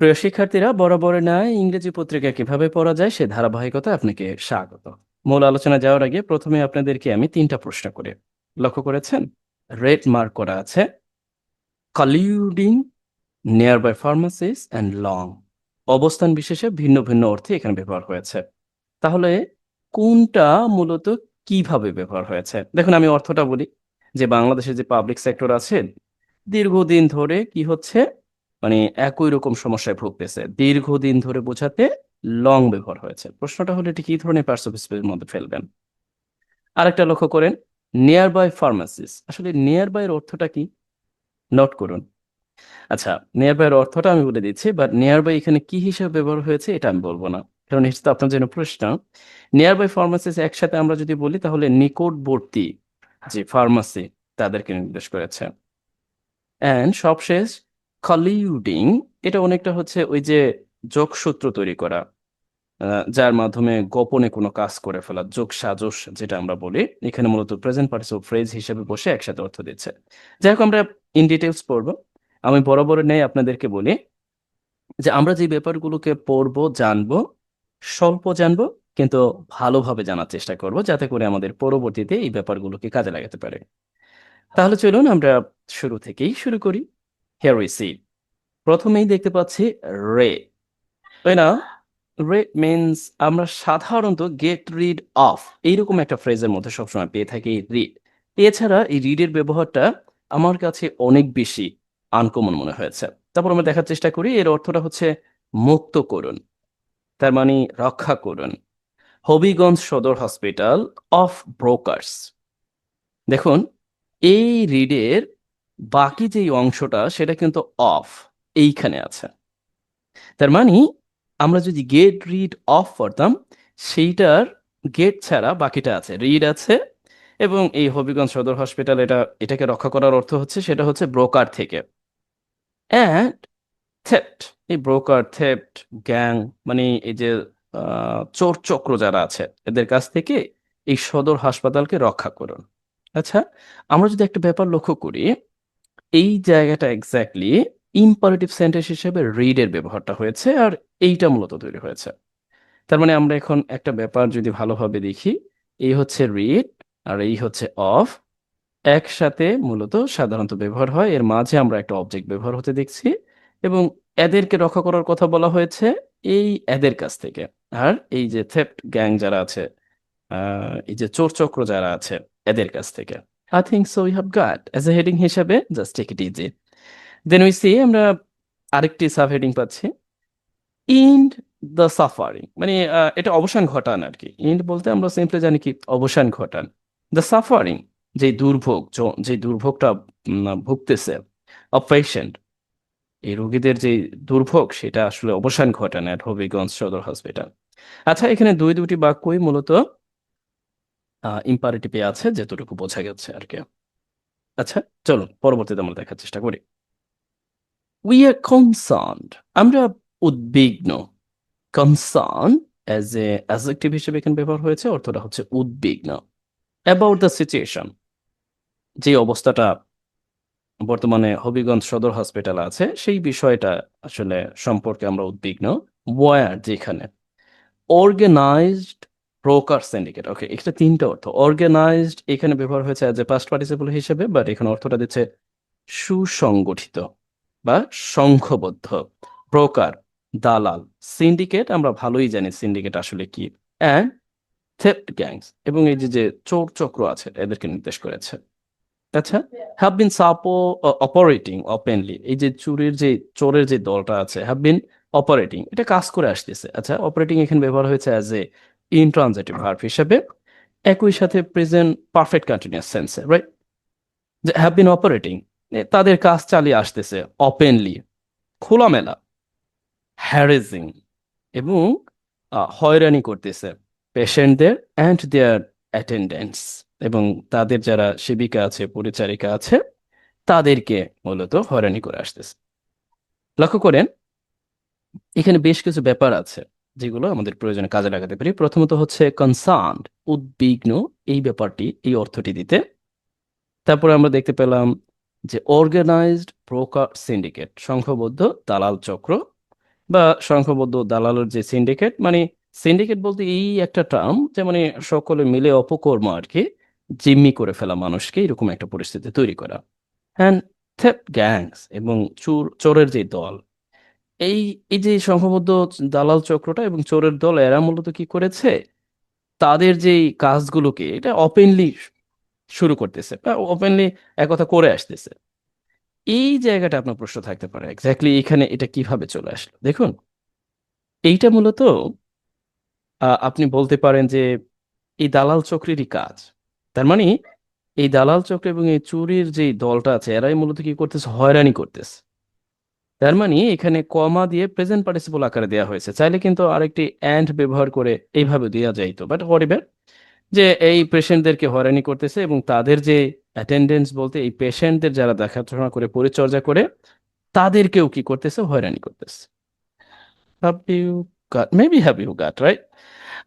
প্রিয় শিক্ষার্থীরা, বরাবরের ন্যায় ইংরেজি পত্রিকা কীভাবে পড়া যায় সে ধারাবাহিকতা আপনাকে স্বাগত। মূল আলোচনা যাওয়ার আগে প্রথমে আপনাদেরকে আমি তিনটা প্রশ্ন করে। লক্ষ্য করেছেন? রেড মার্ক করা আছে। Colluding near by pharmacies and long. অবস্থান বিশেষে ভিন্ন ভিন্ন অর্থে এখানে ব্যবহার হয়েছে। তাহলে কোনটা মূলত কীভাবে ব্যবহার হয়েছে? দেখুন, আমি অর্থটা বলি। যে বাংলাদেশের যে পাবলিক সেক্টর আছে, দীর্ঘদিন ধরে কি হচ্ছে? মানে একই রকম সমস্যায় ভুগতেছে। দীর্ঘদিন ধরে বোঝাতে লং ব্যবহার হয়েছে। প্রশ্নটা হলো এটি কি ধরনের পার্সোপিসিপের মধ্যে ফেলবেন? আরেকটা লক্ষ্য করেন নিয়ার বাই ফার্মাসিস আসলে নিয়ার বাই এর অর্থটা কি? নোট করুন। আচ্ছা নিয়ার বাই এর অর্থটা আমি বলে দিচ্ছি বাট নিয়ার বাই এখানে কি হিসাবে ব্যবহার হয়েছে এটা আমি বলব না। কারণ এটা তো আপনার জন্য প্রশ্ন। নিয়ার বাই ফার্মাসিস একসাথে আমরা যদি বলি, তাহলে নিকটবর্তী যে ফার্মাসি তাদেরকে নির্দেশ করেছে। অ্যান্ড সবশেষ কলিউডিং এটা অনেকটা হচ্ছে ওই যে যোগসূত্র তৈরি করা যার মাধ্যমে গোপনে কোনো কাজ করে ফেলা, যোগ সাজস যেটা আমরা বলি, এখানে মূলত প্রেজেন্ট পার্টিসিপল ফ্রেজ হিসেবে বসে একসাথে অর্থ দিচ্ছে। যাই হোক, আমরা ইন ডিটেলস পড়ব। আমি বরাবর নেই আপনাদেরকে বলি যে আমরা যে ব্যাপারগুলোকে পড়ব, জানব, স্বল্প জানব, কিন্তু ভালোভাবে জানার চেষ্টা করব, যাতে করে আমাদের পরবর্তীতে এই ব্যাপারগুলোকে কাজে লাগাতে পারে। তাহলে চলুন আমরা শুরু থেকেই শুরু করি। হিয়ার উই সি প্রথমেই দেখতে পাচ্ছি রে। তাই না? রে মিনস আমরা সাধারণত গেট রিড অফ এইরকম একটা ফ্রেজের মধ্যে সবসময় পেয়ে থাকি রিড এছাড়া এই রিডের ব্যবহারটা আমার কাছে অনেক বেশি আনকমন মনে হয়েছে। তারপর আমরা দেখার চেষ্টা করি, এর অর্থটা হচ্ছে মুক্ত করুন, তার মানে রক্ষা করুন। হবিগঞ্জ সদর হসপিটাল অফ ব্রোকার্স দেখুন, এই রিডের বাকি যে অংশটা সেটা কিন্তু অফ এইখানে আছে। তার মানে আমরা যদি গেট রিড অফ করতাম, সেইটার গেট ছাড়া বাকিটা আছে। রিড আছে এবং এই হবিগঞ্জ সদর হসপিটাল এটা, এটাকে রক্ষা করার অর্থ হচ্ছে সেটা হচ্ছে ব্রোকার থেকে। অ্যান্ড থেপ্ট এই ব্রোকার থেপ্ট গ্যাং মানে এই যে চোর চক্র যারা আছে, এদের কাছ থেকে এই সদর হাসপাতালকে রক্ষা করুন। আচ্ছা আমরা যদি একটা ব্যাপার লক্ষ্য করি এই জায়গাটা এক্স্যাক্টলি ইম্পারেটিভ সেন্টেন্স হিসেবে রিড এর ব্যবহারটা হয়েছে আর এইটা মূলত তৈরি হয়েছে। তার মানে আমরা এখন একটা ব্যাপার যদি ভালোভাবে দেখি, এই হচ্ছে রিড আর এই হচ্ছে অফ একসাথে মূলত সাধারণত ব্যবহার হয়। এর মাঝে আমরা একটা অবজেক্ট ব্যবহার হতে দেখছি এবং এদেরকে রক্ষা করার কথা বলা হয়েছে এই এদের কাছ থেকে। আর এই যে থেপ্ট গ্যাং যারা আছে এই যে চোর চক্র যারা আছে, এদের কাছ থেকে। I think so we have got as a heading হিসাবে just take it easy then we see আমরা আরেকটি সাব হেডিং পাচ্ছি. ইন্ড দ্য সাফারিং মানে এটা অবসান ঘটান আর কি। ইন্ড বলতে আমরা সিম্পলি জানি কি? অবসান ঘটান। দ্য সাফারিং যে দুর্ভোগ য- দুর্ভোগটা ভুগতেছে অফ পেশেন্ট এই রোগীদের যে দুর্ভোগ, সেটা আসলে অবসান ঘটান অ্যাট হবিগঞ্জ সদর হসপিটাল আচ্ছা এখানে দুই দুটি বাক্যই মূলত ইম্পারেটিভে আছে যেতটুকু বোঝা গেছে আর কি। আচ্ছা চলুন, পরবর্তীতে আমরা দেখার চেষ্টা করি। উই আর কনসার্নড আমরা উদ্বিগ্ন। কনসার্ন অ্যাজ এ অ্যাজেক্টিভ হিসেবে এখানে ব্যবহার হয়েছে, অর্থটা হচ্ছে উদ্বিগ্ন। অ্যাবাউট দ্য সিচুয়েশন যে অবস্থাটা বর্তমানে হবিগঞ্জ সদর হসপিটাল আছে, সেই বিষয়টা আসলে সম্পর্কে আমরা উদ্বিগ্ন। ওয়ার যেখানে। অর্গানাইজড ব্রোকার সিন্ডিকেট ওকে এটা তিনটা অর্থ অর্গানাইজড এখানে ব্যবহার হয়েছে অ্যাজ এ পাস্ট পার্টিসিপল হিসেবে বাট এখানে অর্থটা দিচ্ছে সুসংগঠিত বা সংঘবদ্ধ। ব্রোকার দালাল সিন্ডিকেট আমরা ভালোই জানি সিন্ডিকেট আসলে কি। অ্যান্ড থেপ্ট গ্যাংস এবং এই যে যে চোর চক্র আছে, এদেরকে নির্দেশ করেছে। আচ্ছা হ্যাভ বিন সাপো অপারেটিং ওপেনলি এই যে চুরির যে, চোরের যে দলটা আছে হ্যাভ বিন অপারেটিং এটা কাজ করে আসতেছে। আচ্ছা অপারেটিং এখানে ব্যবহার হয়েছে অ্যাজ এ ইনট্রানজেটিভ ভার্ব হিসেবে, একই সাথে প্রেজেন্ট পারফেক্ট কন্টিনিউয়াস সেন্সে রাইট যে হ্যাভ বিন অপারেটিং তাদের কাজ চালিয়ে আসতেছে ওপেনলি খোলামেলা হ্যারেজিং এবং হয়রানি করতেছে পেশেন্টদের অ্যান্ড দেয়ার অ্যাটেন্ডেন্টস এবং তাদের যারা সেবিকা আছে, পরিচারিকা আছে, তাদেরকে মূলত হয়রানি করে আসতেছে। লক্ষ্য করেন, এখানে বেশ কিছু ব্যাপার আছে। যেগুলো আমাদের প্রয়োজনে কাজে লাগাতে পারি। প্রথমত হচ্ছে কনসার্ন উদ্বিগ্ন, এই ব্যাপারটি, এই অর্থটি দিতে। তারপরে আমরা দেখতে পেলাম যে অর্গানাইজড ব্রোকার সিন্ডিকেট সংঘবদ্ধ দালাল চক্র বা সংঘবদ্ধ দালালের যে সিন্ডিকেট মানে সিন্ডিকেট বলতে এই একটা টার্ম যে মানে সকলে মিলে অপকর্ম আর কি, জিম্মি করে ফেলা মানুষকে এরকম একটা পরিস্থিতি তৈরি করা। হ্যান্ড থেপ গ্যাংস এবং চোর, চোরের যে দল এই এই যে সংঘবদ্ধ দালাল চক্রটা এবং চোরের দল, এরা মূলত কি করেছে? তাদের যেই কাজগুলোকে, এটা ওপেনলি শুরু করতেছে বা ওপেনলি একথা করে আসতেছে। এই জায়গাটা আপনার প্রশ্ন থাকতে পারে এক্স্যাক্টলি এখানে এটা কীভাবে চলে আসলো? দেখুন, এইটা মূলত আপনি বলতে পারেন যে এই দালাল চক্রেরই কাজ। তার মানে এই দালাল চক্র এবং এই চুরির যে দলটা আছে, এরাই মূলত কি করতেছে? হয়রানি করতেছে। তার মানে এখানে কমা দিয়ে প্রেজেন্ট পার্টিসিপল আকারে দেওয়া হয়েছে। চাইলে কিন্তু আরেকটি অ্যান্ড ব্যবহার করে এইভাবে দেওয়া যাইতো বাট হোয়াট যে এই পেশেন্টদেরকে হয়রানি করতেছে এবং তাদের যে অ্যাটেন্ডেন্স বলতে এই পেশেন্টদের যারা দেখাশোনা করে, পরিচর্যা করে, তাদেরকেও কি করতেছে? হয়রানি করতেছে। You got, maybe have you got, right?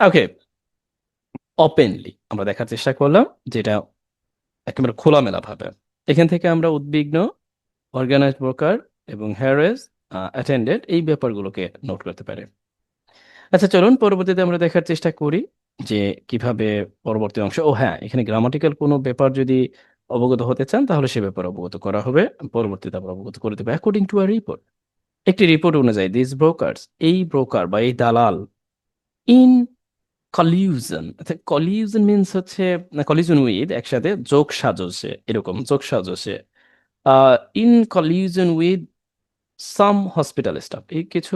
Okay openly আমরা দেখার চেষ্টা করলাম, যেটা একেবারে খোলামেলা ভাবে এখান থেকে আমরা উদ্বিগ্ন অর্গানাইজ ব্রোকার এবং হ্যারেস অ্যাটেন্ডেড এই ব্যাপারগুলোকে নোট করতে পারে। আচ্ছা চলুন পরবর্তীতে আমরা দেখার চেষ্টা করি যে কীভাবে পরবর্তী অংশ, ও হ্যাঁ এখানে গ্রামাটিক্যাল কোনো ব্যাপার যদি অবগত হতে চান, তাহলে সে ব্যাপারে অবগত করা হবে। পরবর্তীতে আমরা অবগত করে দেবো অ্যাকর্ডিং টু আ রিপোর্ট একটি রিপোর্ট অনুযায়ী দিস ব্রোকার্স এই ব্রোকার বা এই দালাল ইন কলিউশন কলিউশন মিনস হচ্ছে কলিউজন উইথ একসাথে যোগ সাজসে, এরকম যোগ সাজসে in collusion with some hospital staff এই কিছু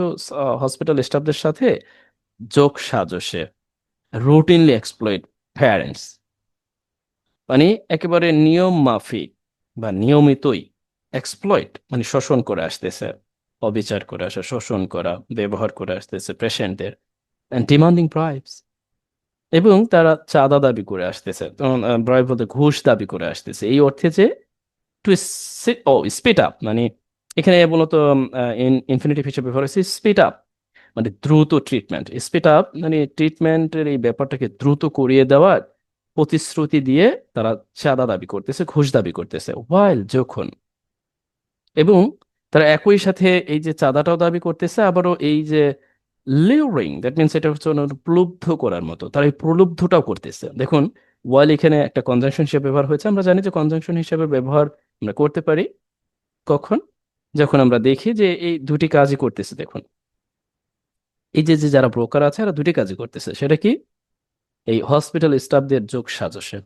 হসপিটাল স্টাফদের সাথে যোগ সাজসে রুটিনলি এক্সপ্লয়েড প্যারেন্টস মানে একেবারে নিয়ম মাফিক বা নিয়মিতই এক্সপ্লয়েট মানে শোষণ করে আসতেছে, অবিচার করে আসা, শোষণ করা, ব্যবহার করে আসতেছে পেশেন্টদের ডিমান্ডিং ব্রাইবস এবং তারা চাঁদা দাবি করে আসতেছে ব্রাইব বলতে ঘুষ দাবি করে আসতেছে, এই অর্থে যে টু ও স্পিড আপ মানে এখানে মূলত ইনফিনিটিভ হিসেবে ব্যবহার হয়েছে স্পিড আপ মানে দ্রুত ট্রিটমেন্ট স্পিড আপ মানে ট্রিটমেন্টের এই ব্যাপারটাকে দ্রুত করিয়ে দেওয়ার প্রতিশ্রুতি দিয়ে তারা চাঁদা দাবি করতেছে, ঘুষ দাবি করতেছে ওয়াইল যখন এবং তারা একই সাথে এই যে চাঁদাটাও দাবি করতেছে, আবারও এই যে লিউরিং দ্যাট মিনস এটা হচ্ছে প্রলুব্ধ করার মতো, তারা এই প্রলুব্ধটাও করতেছে। দেখুন ওয়াইল এখানে একটা কনজাংশন হিসেবে ব্যবহার হয়েছে, আমরা জানি যে কনজাংশন হিসেবে ব্যবহার আমরা করতে পারি কখন? যখন আমরা দেখি যে এই দুটি কাজই করতেছে, দেখুন। এই যে যে যারা ব্রোকার আছে, এরা দুটি কাজই করতেছে। সেটা কি? এই হসপিটাল স্টাফদের যোগ সাজসে।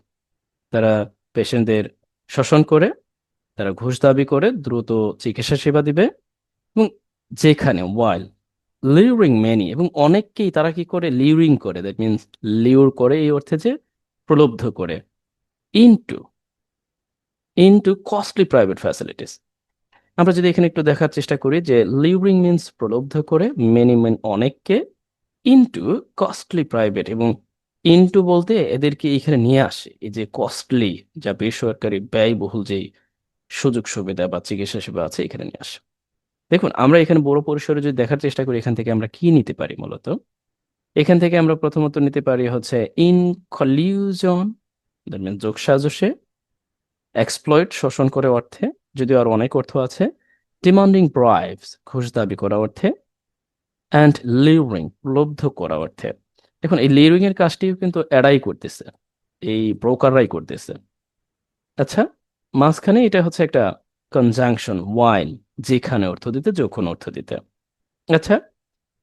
তারা পেশেন্টদের শোষণ করে, তারা ঘুষ দাবি করে, দ্রুত চিকিৎসা সেবা দিবে এবং যেখানে ওয়াইল লিউরিং মেনি এবং অনেককেই তারা কি করে? লিউরিং করে। দ্যাট মিনস লিউর করে এই অর্থে যে প্রলব্ধ করে। Into into costly private facilities আমরা যদি এখানে একটু দেখার চেষ্টা করি যে লিউরিং মিনস প্রলব্ধ করে মেনি মেন অনেককে ইনটু কস্টলি প্রাইভেট এবং ইনটু বলতে এদেরকে এখানে নিয়ে আসে। এই যে কস্টলি যা বেসরকারি ব্যয়বহুল যেই সুযোগ সুবিধা বা চিকিৎসা সেবা আছে, এখানে নিয়ে আসে। দেখুন, আমরা এখানে বড় পরিসরে যদি দেখার চেষ্টা করি, এখান থেকে আমরা কি নিতে পারি মূলত? এখান থেকে আমরা প্রথমত নিতে পারি হচ্ছে ইন কলিউজন যোগ সাজসে এক্সপ্লয়েট শোষণ করে অর্থে যদিও আর অনেক অর্থ আছে। ডিমান্ডিং ব্রাইভস ঘুষ দাবি করা অর্থে। অ্যান্ড লিউরিং প্রলব্ধ করা অর্থে। দেখুন, এই লিউরিং এর কাজটিও কিন্তু এরাই করতেছে। এই ব্রোকাররাই করতেছে। আচ্ছা মাঝখানে এটা হচ্ছে একটা কনজাংশন ওয়াইল যেখানে অর্থ দিতে, যখন অর্থ দিতে। আচ্ছা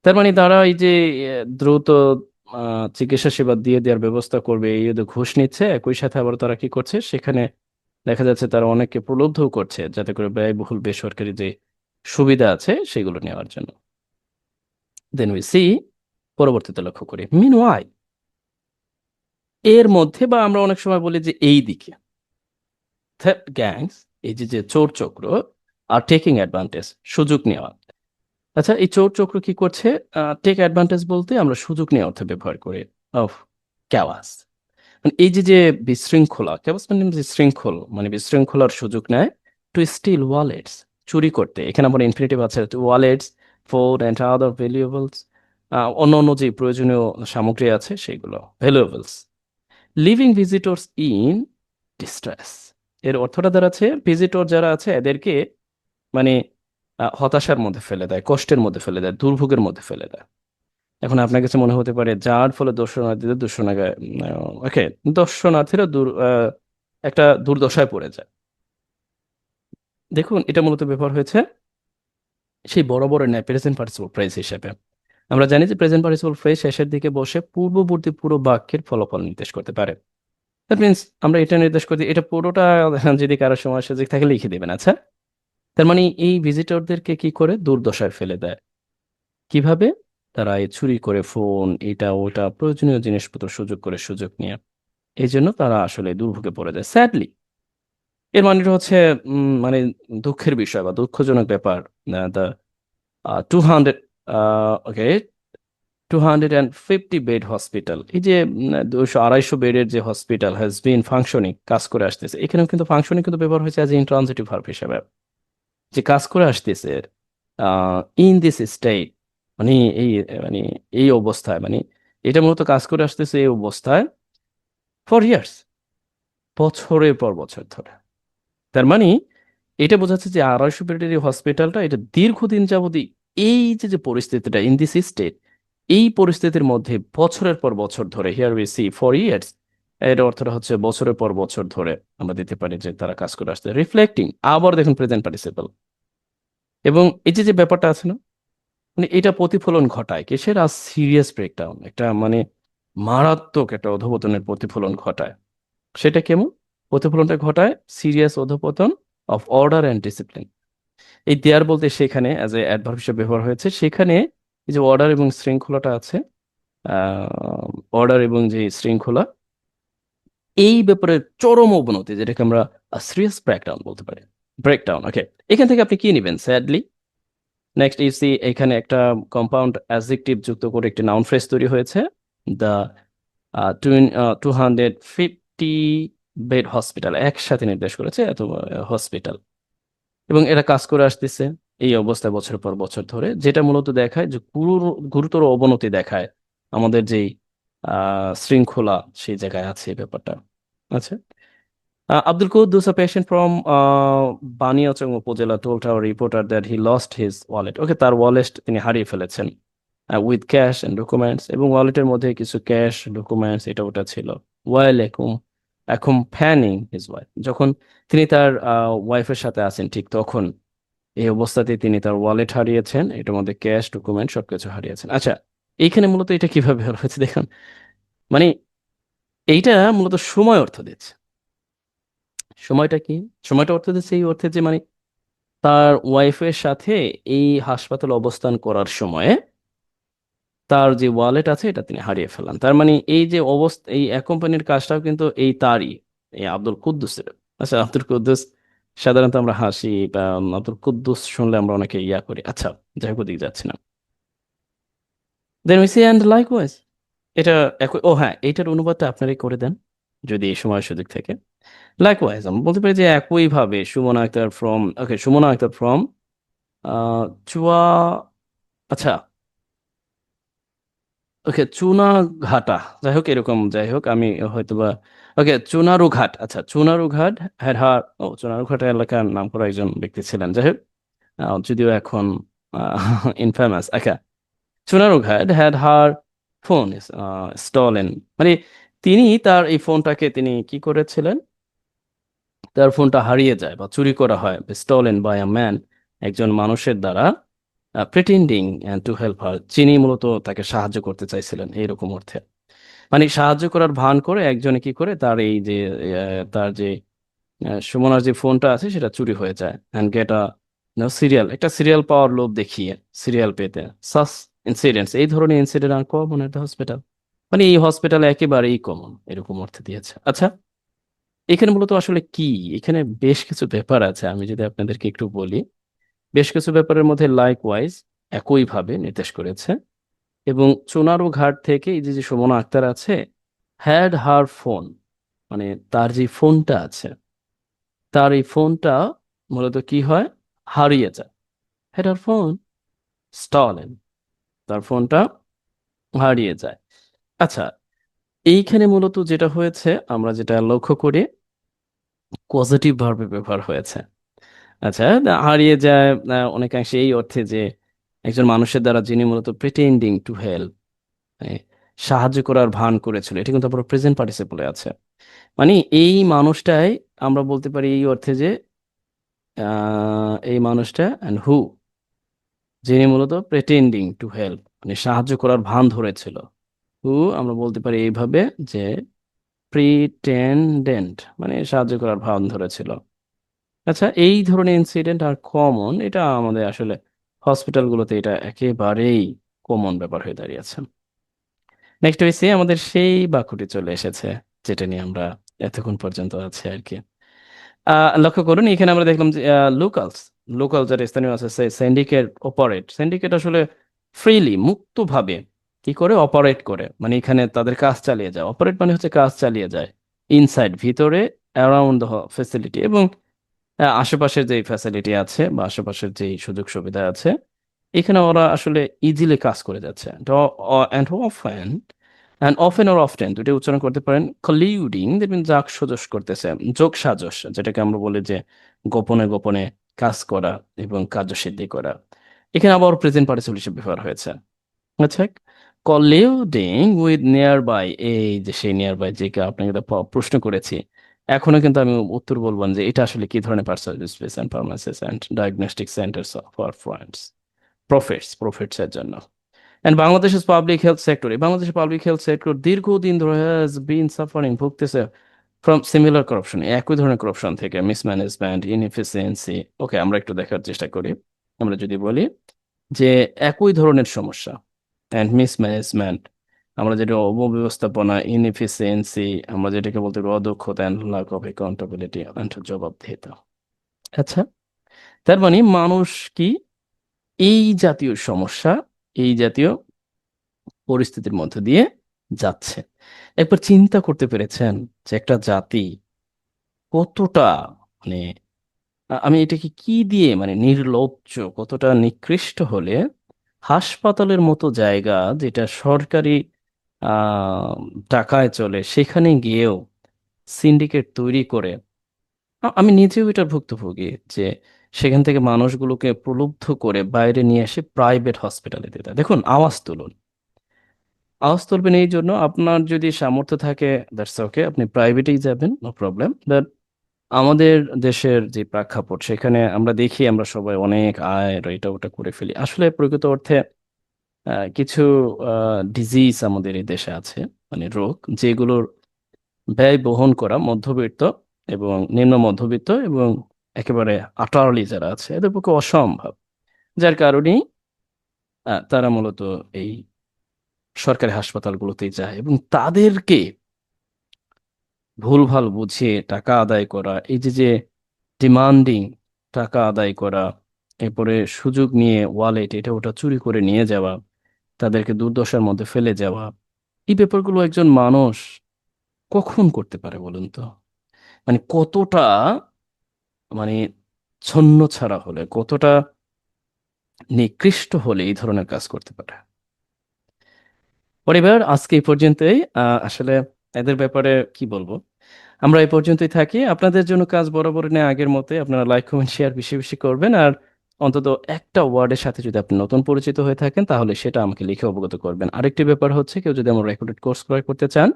তার মানে তারা এই যে, দ্রুত চিকিৎসা সেবা দিয়ে দেওয়ার ব্যবস্থা করবে, এই ঘুষ নিচ্ছে, একই সাথে আবার তারা কি করছে, সেখানে দেখা যাচ্ছে তারা অনেককে প্রলুব্ধও করছে যাতে করে ব্যয়বহুল বেসরকারি যে সুবিধা আছে সেগুলো নেওয়ার জন্য। দেন উই সি পরবর্তীতে লক্ষ্য করি। মিন ওয়াই এর মধ্যে বা আমরা অনেক সময় বলি যে এই দিকে। গ্যাংস এই যে যে চোর চক্র আর টেকিং অ্যাডভান্টেজ সুযোগ নেওয়া। আচ্ছা এই চোর চক্র কি করছে? টেক অ্যাডভান্টেজ বলতে আমরা সুযোগ নেওয়া অর্থে ব্যবহার করি। অফ ক্যাওয়াস এই যে যে বিশৃঙ্খলা ক্যাওয়াস মানে বিশৃঙ্খল মানে বিশৃঙ্খলার সুযোগ নেয় টু স্টিল ওয়ালেটস চুরি করতে। এখানে আমার ইনফিনিটিভ আছে wallets phone and other valuables অন্য অন্য যে প্রয়োজনীয় সামগ্রী আছে, সেগুলো valuables leaving visitors in distress এর অর্থটা দাঁড়াচ্ছে ভিজিটর যারা আছে, এদেরকে মানে হতাশার মধ্যে ফেলে দেয়, কষ্টের মধ্যে ফেলে দেয়, দুর্ভোগের মধ্যে ফেলে দেয়। এখন আপনার কাছে মনে হতে পারে যার ফলে দর্শনার্থীদের দর্শনাগায় ওকে দর্শনার্থীরা দূর একটা দুর্দশায় পড়ে যায়। দেখুন, এটা মূলত ব্যবহার হয়েছে সেই বড় বড় ন্যায় প্রেজেন্ট পার্টিসিপল ফ্রেজ হিসেবে। আমরা জানি যে প্রেজেন্ট পার্টিসিপল ফ্রেজ শেষের দিকে বসে পূর্ববর্তী পুরো বাক্যের ফলাফল নির্দেশ করতে পারে। দ্যাট মিনস আমরা এটা নির্দেশ করতে এটা পুরোটা যদি কারও সময় সুযোগ থাকে লিখে দেবেন আচ্ছা? তার মানে এই ভিজিটরদেরকে কি করে? দুর্দশায় ফেলে দেয়। কীভাবে? তারা এই চুরি করে ফোন, এটা, ওটা, প্রয়োজনীয় জিনিসপত্র সুযোগ করে সুযোগ নিয়ে। এই জন্য তারা আসলে দুর্ভোগে পড়ে যায় স্যাডলি এর মানেটা হচ্ছে মানে দুঃখের বিষয় বা দুঃখজনক ব্যাপার two hundred okay two hundred and fifty bed hospital এই যে দুশো আড়াইশো বেডের যে হসপিটাল হ্যাজ বিন ফাংশনিং কাজ করে আসতেছে। এখানেও কিন্তু ফাংশনিং কিন্তু ব্যবহার হয়েছে অ্যাজ ইন্ট্রানজিটিভ ভার্ব হিসেবে। যে কাজ করে আসতেছে ইন দিস স্টেট মানে এই মানে এই অবস্থায় মানে এটা মূলত কাজ করে আসতেছে এই অবস্থায় ফর ইয়ার্স বছরের পর বছর ধরে। তার মানে এটা বোঝাচ্ছে যে আড়াইশো বেডের এই হসপিটালটা এটা দীর্ঘদিন যাবতই এই যে যে পরিস্থিতিটা ইন দিস স্টেট এই পরিস্থিতির মধ্যে বছরের পর বছর ধরে here we see for years এর অর্থটা হচ্ছে বছরের পর বছর ধরে আমরা দিতে পারি যে তারা কাজ করে আসছে। রিফ্লেক্টিং আবার দেখুন প্রেজেন্ট পার্টিসিপল এবং এই যে যে ব্যাপারটা আছে না মানে এটা প্রতিফলন ঘটায়। কিসের? আর সিরিয়াস ব্রেকডাউন একটা মানে মারাত্মক একটা অধপতনের প্রতিফলন ঘটায়। সেটা কেমন? প্রতিফলনটা ঘটায় সিরিয়াস অধপতন অফ অর্ডার অ্যান্ড ডিসিপ্লিন এই দেয়ার বলতে সেখানে অ্যাজ এ অ্যাডভার্ব হিসেবে ব্যবহার হয়েছে, সেখানে এই যে অর্ডার এবং শৃঙ্খলাটা আছে অর্ডার এবং যে শৃঙ্খলা, এই ব্যাপারে চরম অবনতি, যেটাকে আমরা সিরিয়াস ব্রেকডাউন বলতে পারি। ব্রেকডাউন ওকে এখান থেকে আপনি কি নেবেন? স্যাডলি নেক্সট ইউ সি এখানে একটা কম্পাউন্ড অ্যাডজেক্টিভ যুক্ত করে একটি নাউন ফ্রেজ তৈরি হয়েছে the two hundred fifty bed hospital একসাথে নির্দেশ করেছে, এত হসপিটাল এবং এরা কাজ করে আসতেছে এই অবস্থায় বছর পর বছর ধরে, যেটা মূলত দেখায় যে গুরুতর অবনতি দেখায় আমাদের যেই আহ শৃঙ্খলা সেই জায়গায় আছে ব্যাপারটা। আচ্ছা Uh, Abdul Quddus, a patient from uh, Baniachong উপজেলা told our reporter that he lost his wallet. তার ওয়ালেট তিনি হারিয়ে ফেলেছেন উইথ ক্যাশ এন্ড ডকুমেন্টস এবং ওয়ালেটের মধ্যে কিছু ক্যাশ ডকুমেন্টস এটা ওটা ছিল। ওয়াইল একুম এখন ফ্যানিং হিজ ওয়াইফ যখন তিনি তার ওয়াইফের সাথে আছেন ঠিক তখন এই অবস্থাতে তিনি তার ওয়ালেট হারিয়েছেন এটার মধ্যে ক্যাশ ডকুমেন্ট সবকিছু হারিয়েছেন। আচ্ছা এইখানে মূলত এটা কীভাবে হয়েছে দেখুন। মানে এইটা মূলত সময় অর্থ দিচ্ছে। সময়টা কি? সময়টা অর্থ দিচ্ছে এই অর্থে যে মানে তার ওয়াইফের সাথে এই হাসপাতালে অবস্থান করার সময়ে তার যে ওয়ালেট আছে এটা তিনি হারিয়ে ফেলান। তার মানে এই যে অবস্থা, এই কোম্পানির কাজটাও কিন্তু এই তারই, এই আব্দুল কুদ্দুসের। আচ্ছা আব্দুল কুদ্দুস, সাধারণত আমরা হাসি বা আব্দুল কুদ্দুস শুনলে আমরা অনেকে ইয়া করি। আচ্ছা যাই হোক, ওদিকে যাচ্ছি না। Then we see and likewise এটা ও হ্যাঁ এইটার অনুবাদটা আপনারাই করে দেন, যদি এই সময় সুযোগ থাকে। লাইকওয়াইজ আমরা বলতে পারি যে একইভাবে Sumona Akter from okay Sumona Akter from চুয়া আচ্ছা। ওকে চুনাঘাটা যাই হোক এরকম যাই হোক আমি হয়তোবা ওকে চুনারুঘাট আচ্ছা চুনারুঘাট হ্যাড হার ও, চুনারুঘাট এলাকার নাম করা একজন ব্যক্তি ছিলেন যাই হোক যদিও এখন ইনফেমাস আচ্ছা Chunarughat had her phone stolen মানে তিনি তার এই ফোনটাকে তিনি কি করেছিলেন? তার ফোনটা হারিয়ে যায় বা চুরি করা হয় স্টলেন বাই আ ম্যান একজন মানুষের দ্বারা প্রিটেন্ডিং টু হেল্প হার যিনি মূলত তাকে সাহায্য করতে চাইছিলেন এইরকম অর্থে। মানে সাহায্য করার ভান করে একজনে কি করে, তার এই যে তার যে সুমনার যে ফোনটা আছে সেটা চুরি হয়ে যায়। অ্যান্ড গেট আ সিরিয়াল একটা সিরিয়াল পাওয়ার লোভ দেখিয়ে সিরিয়াল পেতে। সাস ইনসিডেন্টস এই ধরনের ইনসিডেন্ট আর কমন এট হসপিটাল মানে এই হসপিটালে একেবারেই কমন এরকম অর্থে দিয়েছে। আচ্ছা এখানে মূলত আসলে কি? এখানে বেশ কিছু ব্যাপার আছে। আমি যদি আপনাদেরকে একটু বলি, বেশ কিছু ব্যাপারের মধ্যে লাইক ওয়াইজ একইভাবে নির্দেশ করেছে এবং চুনারু ঘাট থেকে এই যে সুমনা আক্তার আছে হ্যাড হার ফোন মানে তার যে ফোনটা আছে, তার এই ফোনটা মূলত কি হয়? হারিয়ে যায়। হ্যাড হার ফোন স্টলেন তার ফোনটা হারিয়ে যায়। আচ্ছা এইখানে মূলত যেটা হয়েছে, আমরা যেটা লক্ষ্য করি পজিটিভ ভার্বে ব্যবহার হয়েছে। আচ্ছা হারিয়ে যায় অনেকাংশে এই অর্থে যে একজন মানুষের দ্বারা যিনি মূলত প্রিটেন্ডিং টু হেল্প সাহায্য করার ভান করেছিল, এটা কিন্তু আবার প্রেজেন্ট পার্টিসিপলে আছে। মানে এই মানুষটাই, আমরা বলতে পারি এই অর্থে যে এই মানুষটা অ্যান্ড হু যিনি মূলত প্রেটেন্ডিং টু হেল্প মানে সাহায্য করার ভান ধরেছিল। আমরা বলতে পারি এইভাবে যে প্রিটেন্ডেন্ট মানে সাহায্য করার ভান ধরেছিল। আচ্ছা এই ধরনের ইনসিডেন্ট আর কমন এটা আমাদের আসলে হসপিটালগুলোতে এটা একেবারেই কমন ব্যাপার হয়ে দাঁড়িয়েছে। নেক্সট হয়েছে আমাদের সেই বাক্যটি চলে এসেছে, যেটা নিয়ে আমরা এতক্ষণ পর্যন্ত আছি আর কি। লক্ষ্য করুন, এখানে আমরা দেখলাম যে লোকালস লোকাল যারা স্থানীয় আছে সিন্ডিকেট অপারেট সিন্ডিকেট আসলে ফ্রিলি মুক্তভাবে কি করে? অপারেট করে। মানে এখানে তাদের কাজ চালিয়ে যায়। অপারেট মানে হচ্ছে কাজ চালিয়ে যায়। ইনসাইড ভিতরে অ্যারাউন্ড দ্য ফেসিলিটি এবং আশেপাশের যে ফ্যাসিলিটি আছে বা আশেপাশের যে সুযোগ সুবিধা আছে, এখানে ওরা আসলে ইজিলি কাজ করে যাচ্ছে। And often and often or often দুটি উচ্চারণ করতে পারেন কলিউডিং দেখবেন যাক সাজস করতেছে, যোগ সাজস, যেটাকে আমরা বলি যে গোপনে গোপনে কাজ করা এবং কার্যসিদ্ধি করা। এখানে আবার প্রেজেন্ট পার্টিসিপল হিসেবে ব্যবহার হয়েছে। আচ্ছা কলিউডিং উইথ নিয়ার বাই এই যে সেই নিয়ার বাই যে আপনাকে প্রশ্ন করেছি, এখনও কিন্তু আমি উত্তর বলবেন যে এটা আসলে কি ধরনের personal space and pharmacies and diagnostic centres for friends profits profits এর জন্য। অ্যান্ড বাংলাদেশের পাবলিক হেলথ সেক্টর এই বাংলাদেশের পাবলিক হেলথ সেক্টর দীর্ঘদিন ধরে হ্যাজ বিন সাফারিং ভুগতেছে ফ্রম সিমিলার করাপশন একই ধরনের করাপশন থেকে মিসম্যানেজমেন্ট ইনএফিসিয়েন্সি ওকে আমরা একটু দেখার চেষ্টা করি। আমরা যদি বলি যে একই ধরনের সমস্যা অ্যান্ড মিসম্যানেজমেন্ট আমরা যেটা অবব্যবস্থাপনা ইনএফিসিয়েন্সি আমরা যেটাকে বলতে পারি অদক্ষতা and lack of accountability and জবাবদিহিতা আচ্ছা তার মানে মানুষ কি এই জাতীয় সমস্যা, এই জাতীয় পরিস্থিতির মধ্যে দিয়ে যাচ্ছে? একবার চিন্তা করতে পেরেছেন যে একটা জাতি কতটা মানে আমি এটাকে কি দিয়ে মানে নির্লজ্জ, কতটা নিকৃষ্ট হলে হাসপাতালের মতো জায়গা যেটা সরকারি টাকায় চলে, সেখানে গিয়েও সিন্ডিকেট তৈরি করে আমি নিজেও এটার ভুক্তভোগী যে সেখান থেকে মানুষগুলোকে প্রলুব্ধ করে বাইরে নিয়ে এসে প্রাইভেট হসপিটালে দিতে। দেখুন, আওয়াজ তুলুন। আওয়াজ তুলবেন এই জন্য আপনার যদি সামর্থ্য থাকে দ্যাটস ওকে আপনি প্রাইভেটেই যাবেন নো প্রবলেম বাট আমাদের দেশের যে প্রেক্ষাপট, সেখানে আমরা দেখি আমরা সবাই অনেক আয় এটা ওটা করে ফেলি। আসলে প্রকৃত অর্থে কিছু ডিজিজ আমাদের এই দেশে আছে মানে রোগ, যেগুলোর ব্যয় বহন করা মধ্যবিত্ত এবং নিম্ন মধ্যবিত্ত এবং একেবারে আটারলি যারা আছে, এদের পক্ষে অসম্ভব। যার কারণেই তারা মূলত এই সরকারি হাসপাতালগুলোতেই যায় এবং তাদেরকে ভুলভাল বুঝিয়ে টাকা আদায় করা, এই যে যে ডিমান্ডিং টাকা আদায় করা, এরপরে সুযোগ নিয়ে ওয়ালেট এটা ওটা চুরি করে নিয়ে যাওয়া, তাদেরকে দুর্দশার মধ্যে ফেলে যাওয়া, এই ব্যাপারগুলো একজন মানুষ কখন করতে পারে বলুন তো? মানে কতটা মানে ছন্ন ছাড়া হলে, কতটা নিকৃষ্ট হলে এই ধরনের কাজ করতে পারে? পরিবার, আজকে এই পর্যন্তই। আসলে এদের ব্যাপারে কি বলব? আমরা এই পর্যন্তই থাকি। আপনাদের জন্য কাজ বরাবর নেই আগের মতোই আপনারা লাইক কমেন্ট শেয়ার বেশি বেশি করবেন। আর অন্তত একটা ওয়ার্ডের সাথে যদি আপনি নতুন পরিচিত হয়ে থাকেন, তাহলে সেটা আমাকে লিখে অবগত করবেন। আরেকটি ব্যাপার হচ্ছে কেউ যদি আমার রেকর্ডেড কোর্স ক্রয় করতে চান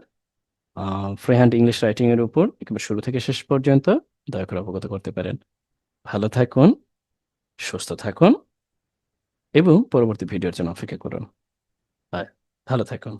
ফ্রি হ্যান্ড ইংলিশ রাইটিং এর উপর, একেবারে শুরু থেকে শেষ পর্যন্ত দয়া করে অবগত করতে পারেন। ভালো থাকুন, সুস্থ থাকুন এবং পরবর্তী ভিডিওর জন্য অপেক্ষা করুন। ভালো থাকুন।